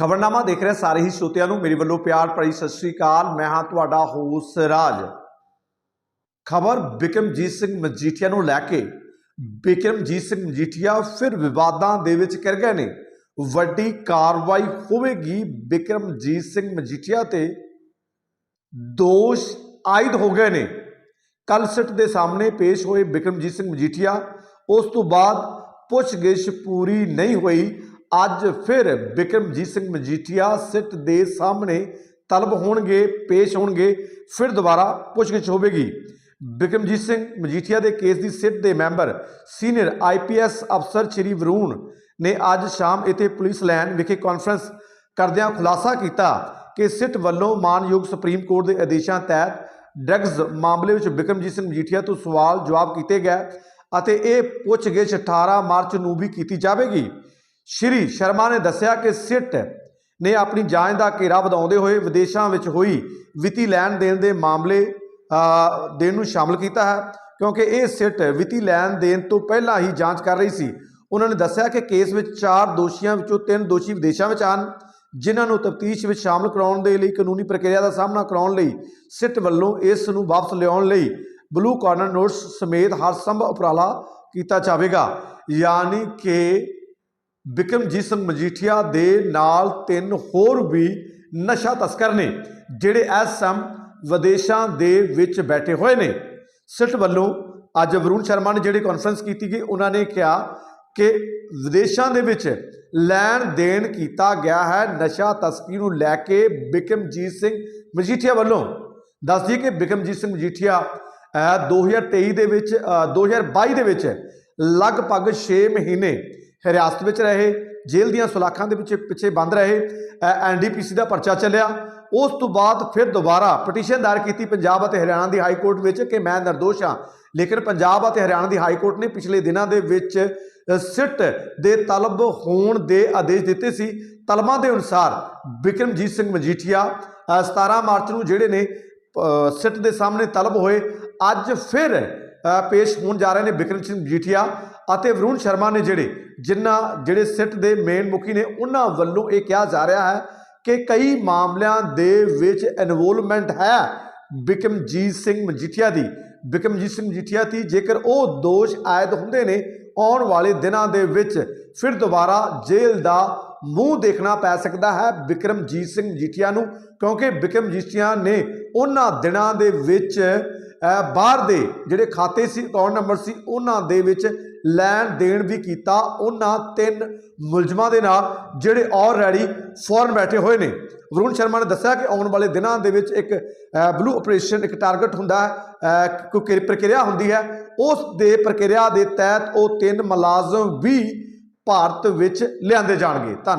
ਖਬਰਨਾਮਾ ਦੇਖ ਰਹੇ ਸਾਰੇ ਹੀ ਸਰੋਤਿਆਂ ਨੂੰ ਮੇਰੇ ਵੱਲੋਂ ਪਿਆਰ ਭਰੀ ਸਤਿ ਸ੍ਰੀ ਅਕਾਲ। ਮੈਂ ਹਾਂ ਤੁਹਾਡਾ ਹੋਸ ਰਾਜ। ਖਬਰ ਬਿਕਰਮਜੀਤ ਸਿੰਘ ਮਜੀਠੀਆ ਨੂੰ ਲੈ ਕੇ। ਬਿਕਰਮਜੀਤ ਸਿੰਘ ਮਜੀਠੀਆ ਫਿਰ ਵਿਵਾਦਾਂ ਦੇ ਵਿੱਚ ਕਰ ਗਏ ਨੇ। ਵੱਡੀ ਕਾਰਵਾਈ ਹੋਵੇਗੀ ਬਿਕਰਮਜੀਤ ਸਿੰਘ ਮਜੀਠੀਆ ਤੇ। ਦੋਸ਼ ਆਇਦ ਹੋ ਗਏ ਨੇ। ਕੱਲ ਸਿੱਟ ਦੇ ਸਾਹਮਣੇ ਪੇਸ਼ ਹੋਏ ਬਿਕਰਮਜੀਤ ਸਿੰਘ ਮਜੀਠੀਆ। ਉਸ ਤੋਂ ਬਾਅਦ ਪੁੱਛਗਿੱਛ ਪੂਰੀ ਨਹੀਂ ਹੋਈ। ਅੱਜ ਫਿਰ ਬਿਕਰਮਜੀਤ ਸਿੰਘ ਮਜੀਠੀਆ ਸਿੱਟ ਦੇ ਸਾਹਮਣੇ ਤਲਬ ਹੋਣਗੇ, ਪੇਸ਼ ਹੋਣਗੇ, ਫਿਰ ਦੁਬਾਰਾ ਪੁੱਛਗਿੱਛ ਹੋਵੇਗੀ। ਬਿਕਰਮਜੀਤ ਸਿੰਘ ਮਜੀਠੀਆ ਦੇ ਕੇਸ ਦੀ ਸਿੱਟ ਦੇ ਮੈਂਬਰ ਸੀਨੀਅਰ ਆਈਪੀਐਸ ਅਫਸਰ ਸ਼੍ਰੀ ਵਰੂਣ ਨੇ ਅੱਜ ਸ਼ਾਮ ਇੱਥੇ ਪੁਲਿਸ ਲਾਈਨ ਵਿਖੇ ਕਾਨਫਰੰਸ ਕਰਦਿਆਂ ਖੁਲਾਸਾ ਕੀਤਾ ਕਿ ਸਿੱਟ ਵੱਲੋਂ ਮਾਨਯੋਗ ਸੁਪਰੀਮ ਕੋਰਟ ਦੇ ਆਦੇਸ਼ਾਂ ਤਹਿਤ ਡਰੱਗਜ਼ ਮਾਮਲੇ ਵਿੱਚ ਬਿਕਰਮਜੀਤ ਸਿੰਘ ਮਜੀਠੀਆ ਤੋਂ ਸਵਾਲ ਜਵਾਬ ਕੀਤੇ ਗਏ ਅਤੇ ਇਹ ਪੁੱਛਗਿੱਛ 18 ਮਾਰਚ ਨੂੰ ਵੀ ਕੀਤੀ ਜਾਵੇਗੀ। ਸ਼੍ਰੀ ਸ਼ਰਮਾ ਨੇ ਦੱਸਿਆ ਕਿ ਸਿੱਟ ਨੇ ਆਪਣੀ ਜਾਂਚ ਦਾ ਘੇਰਾ ਵਧਾਉਂਦੇ ਹੋਏ ਵਿਦੇਸ਼ਾਂ ਵਿੱਚ ਹੋਈ ਵਿੱਤੀ ਲੈਣ ਦੇਣ ਦੇ ਮਾਮਲੇ ਦੇਣ ਨੂੰ ਸ਼ਾਮਲ ਕੀਤਾ ਹੈ, ਕਿਉਂਕਿ ਇਹ ਸਿੱਟ ਵਿੱਤੀ ਲੈਣ ਦੇਣ ਤੋਂ ਪਹਿਲਾਂ ਹੀ ਜਾਂਚ ਕਰ ਰਹੀ ਸੀ। ਉਹਨਾਂ ਨੇ ਦੱਸਿਆ ਕਿ ਕੇਸ ਵਿੱਚ ਚਾਰ ਦੋਸ਼ੀਆਂ ਵਿੱਚੋਂ ਤਿੰਨ ਦੋਸ਼ੀ ਵਿਦੇਸ਼ਾਂ ਵਿੱਚ ਹਨ ਜਿਨ੍ਹਾਂ ਨੂੰ ਤਫਤੀਸ਼ ਵਿੱਚ ਸ਼ਾਮਲ ਕਰਾਉਣ ਦੇ ਲਈ ਕਾਨੂੰਨੀ ਪ੍ਰਕਿਰਿਆ ਦਾ ਸਾਹਮਣਾ ਕਰਾਉਣ ਲਈ ਸਿੱਟ ਵੱਲੋਂ ਇਸ ਨੂੰ ਵਾਪਸ ਲਿਆਉਣ ਲਈ ਬਲੂ ਕਾਰਨਰ ਨੋਟਸ ਸਮੇਤ ਹਰ ਸੰਭਵ ਉਪਰਾਲਾ ਕੀਤਾ ਜਾਵੇਗਾ। ਯਾਨੀ ਕਿ ਬਿਕਰਮਜੀਤ ਸਿੰਘ ਮਜੀਠੀਆ ਦੇ ਨਾਲ ਤਿੰਨ ਹੋਰ ਵੀ ਨਸ਼ਾ ਤਸਕਰ ਨੇ ਜਿਹੜੇ ਐਸਐਮ ਵਿਦੇਸ਼ਾਂ ਦੇ ਵਿੱਚ ਬੈਠੇ ਹੋਏ ਨੇ। ਸਿੱਟ ਵੱਲੋਂ ਅੱਜ ਵਰੁਣ ਸ਼ਰਮਾ ਨੇ ਜਿਹੜੀ ਕਾਨਫਰੰਸ ਕੀਤੀ ਗਈ ਉਹਨਾਂ ਨੇ ਕਿਹਾ ਕਿ ਵਿਦੇਸ਼ਾਂ ਦੇ ਵਿੱਚ ਲੈਣ ਦੇਣ ਕੀਤਾ ਗਿਆ ਹੈ ਨਸ਼ਾ ਤਸਕਰੀ ਨੂੰ ਲੈ ਕੇ ਬਿਕਰਮਜੀਤ ਸਿੰਘ ਮਜੀਠੀਆ ਵੱਲੋਂ। ਦੱਸ ਦਈਏ ਕਿ ਬਿਕਰਮਜੀਤ ਸਿੰਘ ਮਜੀਠੀਆ ਅਹ, 2023 ਦੇ ਵਿੱਚ ਅਹ, 2022 ਦੇ ਵਿੱਚ ਲਗਭਗ 6 ਮਹੀਨੇ ਹਿਰਾਸਤ ਵਿੱਚ ਰਹੇ ਜੇਲ੍ਹ ਦੀਆਂ ਸੁਲਾਖਾਂ ਦੇ ਵਿੱਚ ਪਿੱਛੇ ਬੰਦ ਰਹੇ ਐਨਡੀਪੀਸੀ ਦਾ ਪਰਚਾ ਚੱਲਿਆ। ਉਸ ਤੋਂ ਬਾਅਦ ਫਿਰ ਦੁਬਾਰਾ ਪਟੀਸ਼ਨ ਦਾਇਰ ਕੀਤੀ ਪੰਜਾਬ ਅਤੇ ਹਰਿਆਣਾ ਦੀ ਹਾਈ ਕੋਰਟ ਵਿੱਚ ਕਿ ਮੈਂ ਨਿਰਦੋਸ਼ ਹਾਂ। ਲੇਕਿਨ ਪੰਜਾਬ ਅਤੇ ਹਰਿਆਣਾ ਦੀ ਹਾਈ ਕੋਰਟ ਨੇ ਪਿਛਲੇ ਦਿਨਾਂ ਦੇ ਵਿੱਚ ਸਿੱਟ ਦੇ ਤਲਬ ਹੋਣ ਦੇ ਆਦੇਸ਼ ਦਿੱਤੇ ਸੀ। ਤਲਬਾਂ ਦੇ ਅਨੁਸਾਰ ਬਿਕਰਮਜੀਤ ਸਿੰਘ ਮਜੀਠੀਆ ਅ, 17 ਮਾਰਚ ਨੂੰ ਜਿਹੜੇ ਨੇ ਸਿੱਟ ਦੇ ਸਾਹਮਣੇ ਤਲਬ ਹੋਏ ਅੱਜ ਫਿਰ ਪੇਸ਼ ਹੋਣ ਜਾ ਰਹੇ ਨੇ ਬਿਕਰਮ ਸਿੰਘ ਮਜੀਠੀਆ ਅਤੇ ਵਰੁਣ ਸ਼ਰਮਾ ਨੇ ਜਿਹੜੇ, ਜਿਨ੍ਹਾਂ, ਜਿਹੜੇ ਸਿੱਟ ਦੇ ਮੇਨ ਮੁਖੀ ਨੇ, ਉਹਨਾਂ ਵੱਲੋਂ ਇਹ ਕਿਹਾ ਜਾ ਰਿਹਾ ਹੈ ਕਿ ਕਈ ਮਾਮਲਿਆਂ ਦੇ ਵਿੱਚ ਇਨਵੋਲਵਮੈਂਟ ਹੈ ਬਿਕਮਜੀਤ ਸਿੰਘ ਮਜੀਠੀਆ ਦੀ। ਬਿਕਮਜੀਤ ਸਿੰਘ ਮਜੀਠੀਆ ਦੀ ਜੇਕਰ ਉਹ ਦੋਸ਼ ਆਇਦ ਹੁੰਦੇ ਨੇ ਆਉਣ ਵਾਲੇ ਦਿਨਾਂ ਦੇ ਵਿੱਚ, ਫਿਰ ਦੁਬਾਰਾ ਜੇਲ੍ਹ ਦਾ ਮੂੰਹ ਦੇਖਣਾ ਪੈ ਸਕਦਾ ਹੈ ਬਿਕਰਮਜੀਤ ਸਿੰਘ ਮਜੀਠੀਆ ਨੂੰ, ਕਿਉਂਕਿ ਬਿਕਰਮਜੀਤੀਆ ਨੇ ਉਹਨਾਂ ਦਿਨਾਂ ਦੇ ਵਿੱਚ ਬਾਹਰ ਦੇ ਜਿਹੜੇ ਖਾਤੇ ਸੀ ਅਕਾਊਂਟ ਨੰਬਰ ਸੀ, ਉਹਨਾਂ ਦੇ ਵਿੱਚ ਲੈਣ ਦੇਣ ਵੀ ਕੀਤਾ। ਉਹਨਾਂ ਤਿੰਨ ਮੁਲਜ਼ਮਾਂ ਦੇ ਨਾਲ ਜਿਹੜੇ ਆਲਰੇਡੀ ਫੋਰਨ ਬੈਠੇ ਹੋਏ ਨੇ। ਵਰੁਣ ਸ਼ਰਮਾ ਨੇ ਦੱਸਿਆ ਕਿ ਆਉਣ ਵਾਲੇ ਦਿਨਾਂ ਦੇ ਵਿੱਚ ਇੱਕ ਬਲੂ ਆਪਰੇਸ਼ਨ ਇੱਕ ਟਾਰਗੇਟ ਹੁੰਦਾ ਹੈ ਕੋਈ ਪ੍ਰਕਿਰਿਆ ਹੁੰਦੀ ਹੈ। ਉਸ ਦੇ ਪ੍ਰਕਿਰਿਆ ਦੇ ਤਹਿਤ ਉਹ ਤਿੰਨ ਮੁਲਾਜ਼ਮ ਵੀ ਭਾਰਤ ਵਿੱਚ ਲਿਆਂਦੇ ਜਾਣਗੇ। ਧੰਨ